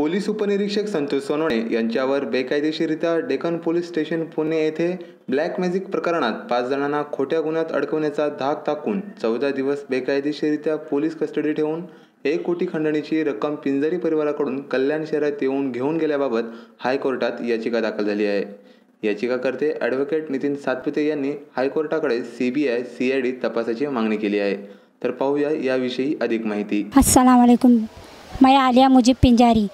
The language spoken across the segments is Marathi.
पोलीस उपनिरीक्षक संतोष सोनवणे यांच्यावर बेकायदेशीरित्या डेक्कन पोलीस स्टेशन पुणे येथे ब्लॅक मॅजिक प्रकरणात पाच जणांना खोट्या गुन्ह्यात अडकवण्याचा धाक टाकून चौदा दिवस बेकायदेशीरित्या पोलीस कस्टडी ठेवून एक कोटी खंडणीची रक्कम पिंजरी परिवाराकडून कल्याण शहरात येऊन घेऊन गेल्याबाबत हायकोर्टात याचिका दाखल झाली आहे. याचिकाकर्ते ॲडव्होकेट नितीन सातपुते यांनी हायकोर्टाकडे C B I C I D तपासाची मागणी केली आहे. तर पाहूया याविषयी अधिक माहिती. अस्सलाम मैं आलिया मुजीब पिंजारी.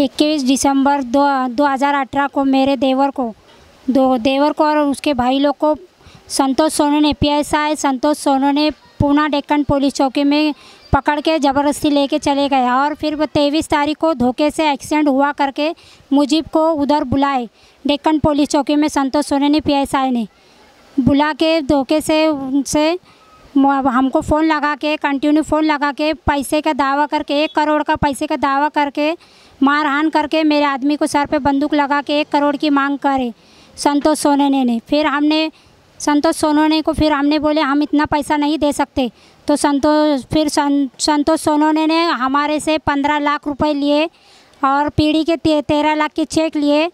इक्कीस दिसंबर दो दो हज़ार अठारह को मेरे देवर को, दो देवर को और उसके भाई लोग को संतोष सोनू ने P S I Santosh Sonu ने पूना डेक्कन पुलिस चौकी में पकड़ के ज़बरदस्ती लेके चले गए और फिर तेईस तारीख को धोखे से एक्सीडेंट हुआ करके मुजीब को उधर बुलाए। डेक्कन पुलिस चौकी में संतोष सोने ने पी एस आई ने बुला के धोखे से उनसे हमको फ़ोन लगा के, कंटिन्यू फ़ोन लगा के पैसे का दावा करके, एक करोड़ का पैसे का दावा करके मारहान करके मेरे आदमी को सर पे बंदूक लगा के एक करोड़ की मांग करे संतोष सोनेने ने। फिर हमने संतोष सोनोने को फिर हमने बोले हम इतना पैसा नहीं दे सकते। तो संतोष फिर सं, संतोष सोनोने ने हमारे से पंद्रह लाख रुपए लिए और पीढ़ी के ते, तेरह लाख के चेक लिए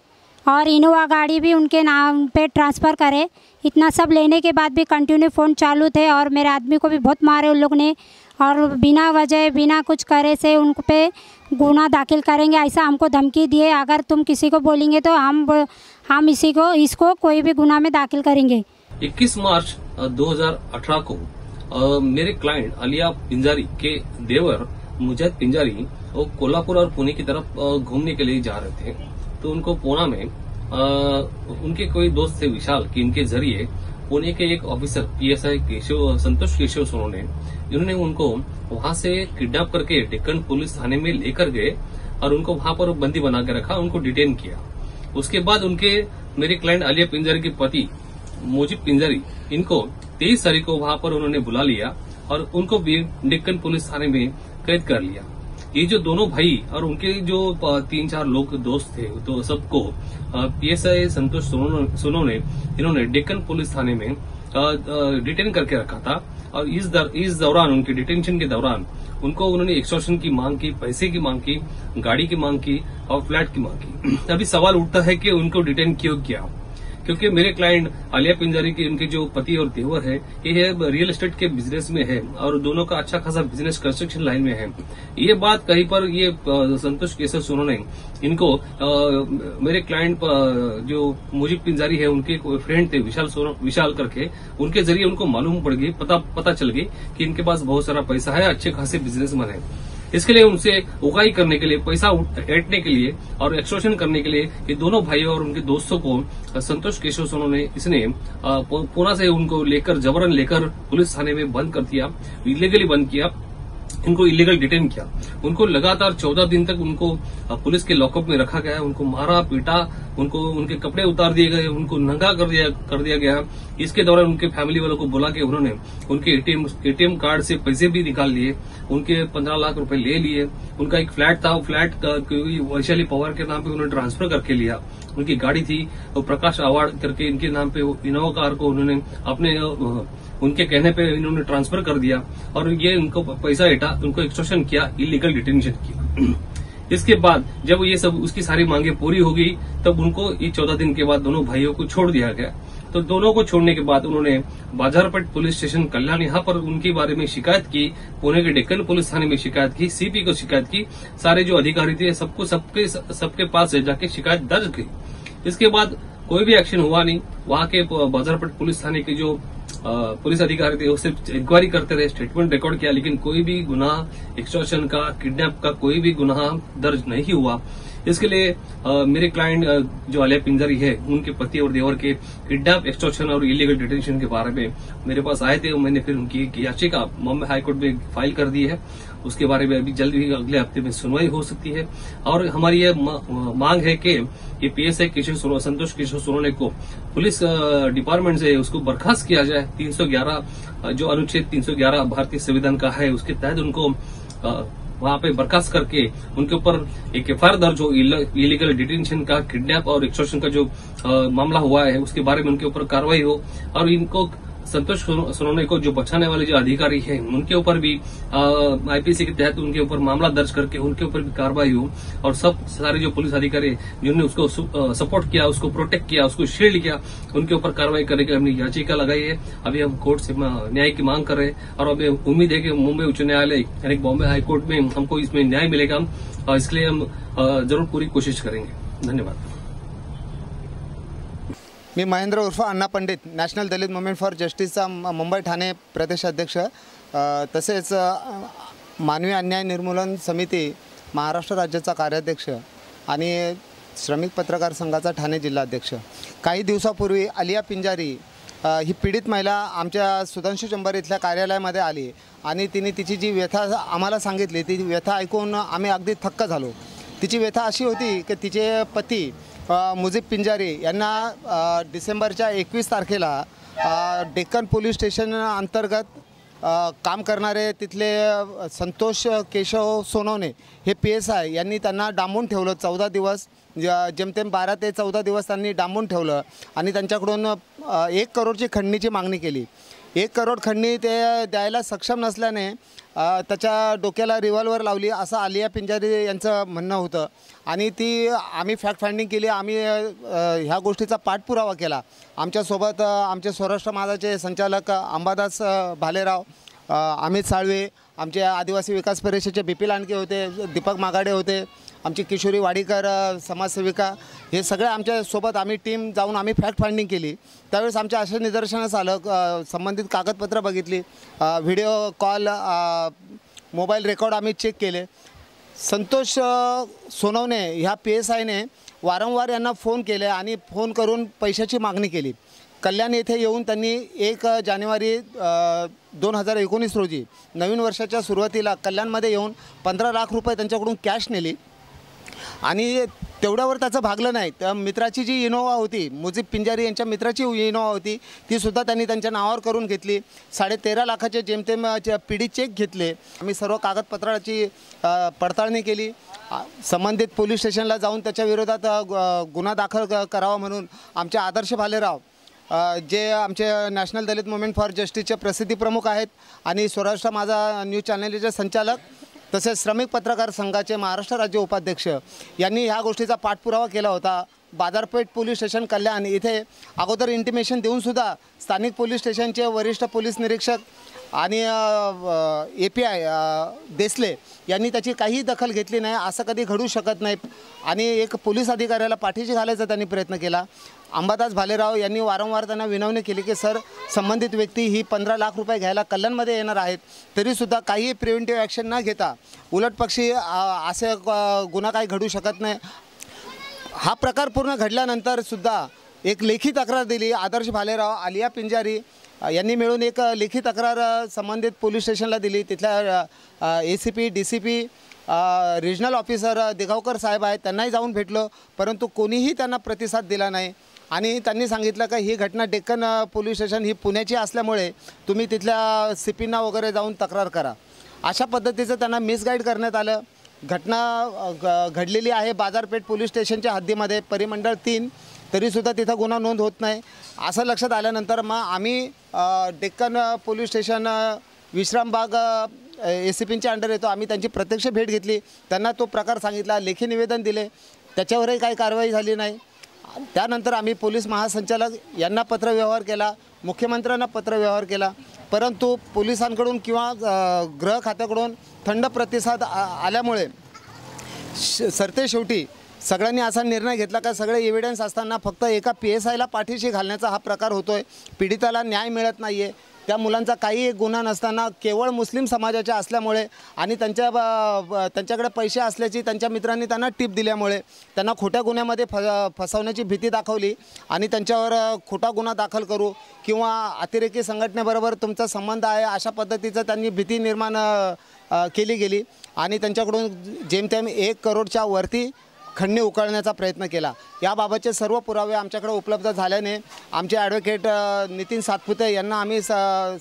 और इनोवा गाड़ी भी उनके नाम पे ट्रांसफ़र करे। इतना सब लेने के बाद भी कंटिन्यू फ़ोन चालू थे और मेरे आदमी को भी बहुत मारे उन लोग ने। और बिना वजह बिना कुछ करे से उन पे गुना दाखिल करेंगे। ऐसा हमको धमकी दिए। अगर तुम किसी को बोलेंगे तो हम हम इसी को इसको कोई भी गुना में दाखिल करेंगे। 21 मार्च अ, 2018 को अ, मेरे क्लाइंट अलिया पिंजारी के देवर मुजाहिद पिंजारी वो कोल्हापुर और पुणे की तरफ़ घूमने के लिए जा रहे थे। तो उनको पूना में अ, उनके कोई दोस्त थे विशाल कि इनके ज़रिए पुणे के एक ऑफिसर पीएसआई केशव, संतोष केशव सोनोने, इन्होंने उनको वहाँ से किडनैप करके डेक्कन पुलिस थाने में लेकर गए और उनको वहाँ पर बंदी बना के रखा, उनको डिटेन किया। उसके बाद उनके मेरे क्लाइंट अलिया पिंजारी के पति, मोजिब पिंजारी, इनको तेईस तारीख को वहाँ पर उन्होंने बुला लिया और उनको भी डेक्कन पुलिस थाने में कैद कर लिया। ये जो दोनों भाई और उनके जो तीन चार लोग दोस्त थे तो सबको पीएसआई संतोष सोनो ने इन्होंने डेक्कन पुलिस थाने में डिटेन करके रखा था। और इस दर, इस दौरान उनके डिटेंशन के दौरान उनको उन्होंने एक्सटॉर्शन की मांग की पैसे की मांग की गाड़ी की मांग की और फ्लैट की मांग की। अभी सवाल उठता है कि उनको डिटेन क्यों किया? क्योंकि मेरे क्लाइंट आलिया पिंजारी के उनके जो पति और देवर है ये है रियल एस्टेट के बिज़नेस में है और दोनों का अच्छा खासा बिज़नेस कंस्ट्रक्शन लाइन में है। ये बात कहीं पर ये संतोष केसर सोनो ने इनको अ, मेरे क्लाइंट जो मुजीब पिंजारी है उनके फ्रेंड थे विशाल सोनो विशाल करके उनके ज़रिए उनको मालूम पड़ गई पता पता चल गई कि इनके पास बहुत सारा पैसा है अच्छे खासे बिजनेसमैन है। इसके लिए उनसे उगाई करने के लिए, पैसा ऐटने के लिए और एक्सटोशन करने के लिए ये दोनों भाइयों और उनके दोस्तों को संतोष केशव सोनो ने इसने पूरा से उनको लेकर, जबरन लेकर पुलिस थाने में बंद कर दिया इलीगली बंद किया। इनको इलीगल डिटेन किया। उनको लगातार चौदह दिन तक उनको पुलिस के लॉकअप में रखा गया, उनको मारा, पीटा, उनको, उनके कपड़े उतार दिए गए, उनको नंगा कर दिया कर दिया गया। इसके दौरान उनके फैमिली वालों को बुला के उन्होंने उनके एटीएम एटीएम कार्ड से पैसे भी निकाल लिए, उनके पंद्रह लाख रुपए ले लिए। उनका एक फ्लैट था फ्लैट वैशाली पवार के नाम पे उन्होंने ट्रांसफ़र करके लिया। उनकी गाड़ी थी वो प्रकाश अवार्ड करके इनके नाम पे इनोवा कार को उन्होंने अपने उनके कहने पे इन्होंने ट्रांसफ़र कर दिया और ये उनको पैसा हटा उनको एक्सटोर्शन किया, इलीगल डिटेंशन किया। इसके बाद जब ये सब, उसकी सारी मांगे पूरी हो गई, तब उनको ये चौदह दिन के बाद दोनों भाइयों को छोड़ दिया गया। तो दोनों को छोड़ने के बाद उन्होंने बाजारपट पुलिस स्टेशन, कल्याण, यहाँ पर उनके बारे में शिकायत की, पुणे के डेक्कन पुलिस थाने में शिकायत की, सीपी को शिकायत की, सारे जो अधिकारी थे, सबको सबके सबके पास जाके शिकायत दर्ज की। इसके बाद कोई भी एक्शन हुआ नहीं। वहाँ के बाजारपट पुलिस थाने के जो पुलिस अधिकारी थे, वो सिर्फ़ इंक्वायरी करते रहे स्टेटमेंट रिकॉर्ड किया, लेकिन कोई भी गुनाह एक्सटॉर्शन का किडनैप का कोई भी गुनाह दर्ज नहीं हुआ। इसके लिए अ, मेरे क्लाइंट जो अलिया पिंजारी है उनके पति और देवर के किडनैप एक्सटॉर्शन और इलीगल डिटेंशन के बारे में मेरे पास आए थे और मैंने फिर उनकी याचिका बॉम्बे हाईकोर्ट में फ़ाइल कर दी है। उसके बारे में अभी जल्द ही अगले हफ़्ते में सुनवाई हो सकती है। और हमारी ये मा- मांग है कि ये पीएसआई किशोर सोनो संतोष किशोर सोनोने को पुलिस डिपार्टमेंट से उसको बर्खास्त किया जाए। 311 अ, जो अनुच्छेद 311 भारतीय संविधान का है उसके तहत उनको वहां पे बर्खास्त करके उनके ऊपर एक एफ दर्ज हो इलीगल डिटेंशन का किडनैप और एक्सटॉर्शन का जो आ, मामला हुआ है उसके बारे में उनके ऊपर कार्रवाई हो और इनको संतोष सोनो- सोनोने को जो बचाने वाले जो अधिकारी हैं, उनके ऊपर भी आईपीसी के तहत उनके ऊपर मामला दर्ज करके उनके ऊपर भी कार्रवाई हो और सब सारे जो पुलिस अधिकारी जिन्होंने उसको सपोर्ट किया, उसको प्रोटेक्ट किया, उसको शील्ड किया, उनके ऊपर कार्रवाई करने की हमने याचिका लगाई है। अभी हम कोर्ट से न्याय की मांग कर रहे हैं और हमें उम्मीद है कि मुंबई उच्च न्यायालय यानी बॉम्बे हाईकोर्ट में हमको इसमें न्याय मिलेगा। और इसके लिए हम ज़रूर पूरी कोशिश करेंगे। धन्यवाद। मी महेंद्र उर्फ Anna Pandit national Dalit movement for जस्टिसचा Mumbai Thane प्रदेशाध्यक्ष तसेच मानवी अन्याय निर्मूलन समिती महाराष्ट्र राज्याचा कार्याध्यक्ष आणि श्रमिक पत्रकार संघाचा ठाणे जिल्हाध्यक्ष. काही दिवसापूर्वी आलिया पिंजारी ही पीडित महिला आमच्या सुधांशू चंबर इथल्या कार्यालयामध्ये आली आणि तिने तिची जी व्यथा आम्हाला सांगितली ती व्यथा ऐकून आम्ही अगदी थक्क झालो. तिची व्यथा अशी होती की तिचे पती मुजीब पिंजारी यांना डिसेंबरच्या एकवीस तारखेला डेक्कन पोलीस स्टेशन अंतर्गत काम करणारे तिथले संतोष केशव सोनवणे हे पी एस आय यांनी त्यांना डांबून ठेवलं. चौदा दिवस जेमतेम बारा ते चौदा दिवस त्यांनी डांबून ठेवलं आणि त्यांच्याकडून एक करोडची खंडणीची मागणी केली. एक करोड खंडणी ते द्यायला सक्षम नसल्याने त्याच्या डोक्याला रिव्हॉल्वर लावली असं आलिया पिंजारी यांचं म्हणणं होतं. आणि ती आम्ही फॅक्ट फाइंडिंग केली आम्ही ह्या गोष्टीचा पाठपुरावा केला. आमच्यासोबत आमचे स्वराष्ट्र माझाचे संचालक अंबादास भालेराव अमित साळवे आमचे आदिवासी विकास परिषदेचे बिपी लांडके होते दीपक मागाडे होते आमची किशोरी वाडीकर समाजसेविका हे सगळे आमच्यासोबत आम्ही टीम जाऊन आम्ही फॅक्ट फाइंडिंग केली. त्यावेळेस आमच्या असे निदर्शनास आलं संबंधित कागदपत्रं बघितली व्हिडिओ कॉल मोबाईल रेकॉर्ड आम्ही चेक केले. संतोष सोनवणे ह्या पी एस आयने वारंवार यांना फोन केले आणि फोन करून पैशाची मागणी केली. कल्याण येथे येऊन त्यांनी एक जानेवारी दोन हजार एकोणीस रोजी नवीन वर्षाच्या सुरुवातीला कल्याणमध्ये येऊन पंधरा लाख रुपये त्यांच्याकडून कॅश नेली. आणि तेवढ्यावर त्याचं भागलं नाही. तर मित्राची जी इनोवा होती मुजीब पिंजारी यांच्या मित्राची इनोवा होती ती सुद्धा त्यांनी त्यांच्या नावावर करून घेतली. साडे तेरा लाखाचे जेमतेम पिढी चेक घेतले. आम्ही सर्व कागदपत्राची पडताळणी केली. संबंधित पोलीस स्टेशनला जाऊन त्याच्या विरोधात ग- गुन्हा दाखल क- करावा म्हणून आमचे आदर्श भालेराव जे आमचे नॅशनल दलित मुवमेंट फॉर जस्टिसचे प्रसिद्धी प्रमुख आहेत आणि स्वराष्ट्र माझा न्यूज चॅनलचे संचालक तसेच श्रमिक पत्रकार संघाचे महाराष्ट्र राज्य उपाध्यक्ष यांनी ह्या गोष्टीचा पाठपुरावा केला होता. बाजारपेठ पोलीस स्टेशन कल्याण इथे अगोदर इंटिमेशन देऊनसुद्धा स्थानिक पोलीस स्टेशनचे वरिष्ठ पोलीस निरीक्षक आणि ए पी आय देसले यांनी त्याची काहीही दखल घेतली नाही असं कधी घडू शकत नाही. आणि एक पोलीस अधिकाऱ्याला पाठीशी घालायचा त्यांनी प्रयत्न केला. अंबादास भालेराव यांनी वारंवार त्यांना विनवणी केली की सर संबंधित व्यक्ती ही पंधरा लाख रुपये घ्यायला कल्याणमध्ये येणार आहेत. तरीसुद्धा काही प्रिव्हेंटिव्ह ॲक्शन न घेता उलटपक्षी पक्षी असे गुन्हा काही घडू शकत नाही. हा प्रकार पूर्ण घडल्यानंतर सुद्धा एक लेखी तक्रार दिली. आदर्श भालेराव आलिया पिंजारी यांनी मिळून एक लेखी तक्रार संबंधित पोलीस स्टेशनला दिली. तिथल्या A C P D C P regional officer Degaonkar Digaonkar साहेब आहेत. त्यांनाही जाऊन भेटलो परंतु कोणीही त्यांना प्रतिसाद दिला नाही. आणि त्यांनी सांगितलं का ही घटना डेक्कन पोलीस स्टेशन ही पुण्याची असल्यामुळे तुम्ही तिथल्या सिपींना वगैरे जाऊन तक्रार करा. अशा पद्धतीचं त्यांना मिसगाईड करण्यात आलं. घटना घडलेली आहे बाजारपेठ पोलीस स्टेशनच्या हद्दीमध्ये. परिमंडळ तीन तरीसुद्धा तिथं गुन्हा नोंद होत नाही. असं लक्षात आल्यानंतर मग आम्ही Deccan police station Vishrambag A C पींच्या under येतो. आम्ही त्यांची प्रत्यक्ष भेट घेतली. त्यांना तो प्रकार सांगितला. लेखी निवेदन दिले. त्याच्यावरही काही कारवाई झाली नाही. त्यानंतर आम्ही पोलीस महासंचालक यांना पत्रव्यवहार केला मुख्यमंत्र्यांना पत्रव्यवहार केला. परंतु पोलिसांकडून किंवा गृह खात्याकडून थंड प्रतिसाद आ- आल्यामुळे श सरते शेवटी सगळ्यांनी असा निर्णय घेतला का सगळे एव्हिडन्स असताना फक्त एका पी एस आयला पाठीशी घालण्याचा हा प्रकार होतो आहे पीडिताला न्याय मिळत नाही आहे त्या मुलांचा काही गुन्हा नसताना केवळ मुस्लिम समाजाच्या असल्यामुळे आणि त्यांच्या ब- त्यांच्याकडे पैसे असल्याची त्यांच्या मित्रांनी त्यांना टिप दिल्यामुळे त्यांना खोट्या गुन्ह्यामध्ये फ फसवण्याची भीती दाखवली आणि त्यांच्यावर खोटा गुन्हा दाखल करू किंवा अतिरेकी संघटनेबरोबर तुमचा संबंध आहे अशा पद्धतीचं त्यांनी भीती निर्माण केली गेली आणि त्यांच्याकडून जेमतेम एक करोडच्या वरती खंडणी उकळण्याचा प्रयत्न केला. याबाबतचे सर्व पुरावे आमच्याकडे उपलब्ध झाल्याने आमचे ॲडव्होकेट नितीन सातपुते यांना आम्ही स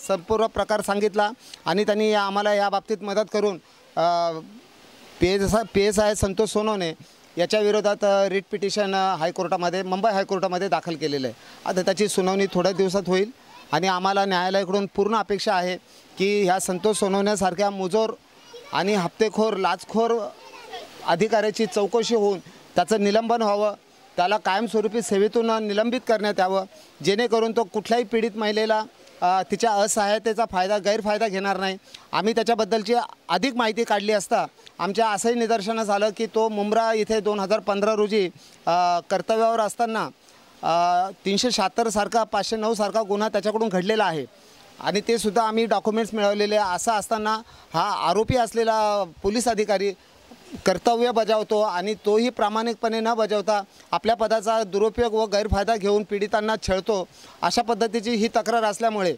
संपूर्ण प्रकार सांगितला आणि त्यांनी आम्हाला या- बाबतीत मदत करून P S I P S I Santosh Sonawane याच्या विरोधात रिट पिटिशन हायकोर्टामध्ये मुंबई हायकोर्टामध्ये दाखल केलेलं आहे. आता त्याची सुनावणी थोड्या दिवसात होईल आणि आम्हाला न्यायालयाकडून पूर्ण अपेक्षा आहे की ह्या संतोष सोनवण्यासारख्या मुजोर आणि हप्तेखोर लाचखोर अधिकाऱ्याची चौकशी होऊन त्याचं निलंबन व्हावं त्याला कायमस्वरूपी सेवेतून निलंबित करण्यात यावं जेणेकरून तो कुठल्याही पीडित महिलेला तिच्या असहायतेचा फायदा गैरफायदा घेणार नाही. आम्ही त्याच्याबद्दलची अधिक माहिती काढली असता आमच्या असंही निदर्शनं झालं की तो मुंब्रा इथे दोन हजार पंधरा रोजी कर्तव्यावर असताना तीनशे शहात्तरसारखा पाचशे नऊसारखा गुन्हा त्याच्याकडून घडलेला आहे. आणि ते सुद्धा आम्ही डॉक्युमेंट्स मिळवलेले असं असताना हा आरोपी असलेला पोलीस अधिकारी कर्तव्य बजावतो आणि तोही प्रामाणिकपणे न बजावता आपल्या पदाचा दुरुपयोग व गैरफायदा घेऊन पीडितांना छळतो अशा पद्धतीची ही तक्रार असल्यामुळे.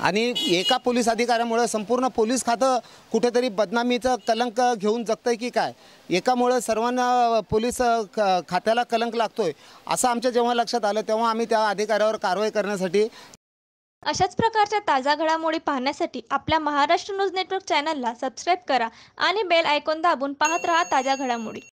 आणि एका पोलीस अधिकाऱ्यामुळे संपूर्ण पोलीस खातं कुठेतरी बदनामीचं कलंक घेऊन जगतंय की काय? एकामुळे सर्वांना पोलीस ख- खात्याला कलंक लागतोय असं आमच्या जेव्हा लक्षात आलं तेव्हा आम्ही त्या अधिकाऱ्यावर कारवाई करण्यासाठी अशाच प्रकारच्या ताज्या घडामोडी पाहण्यासाठी आपल्या महाराष्ट्र न्यूज नेटवर्क चॅनलला सबस्क्राईब करा आणि बेल आयकॉन दाबून पाहत रहा ताज्या घडामोडी.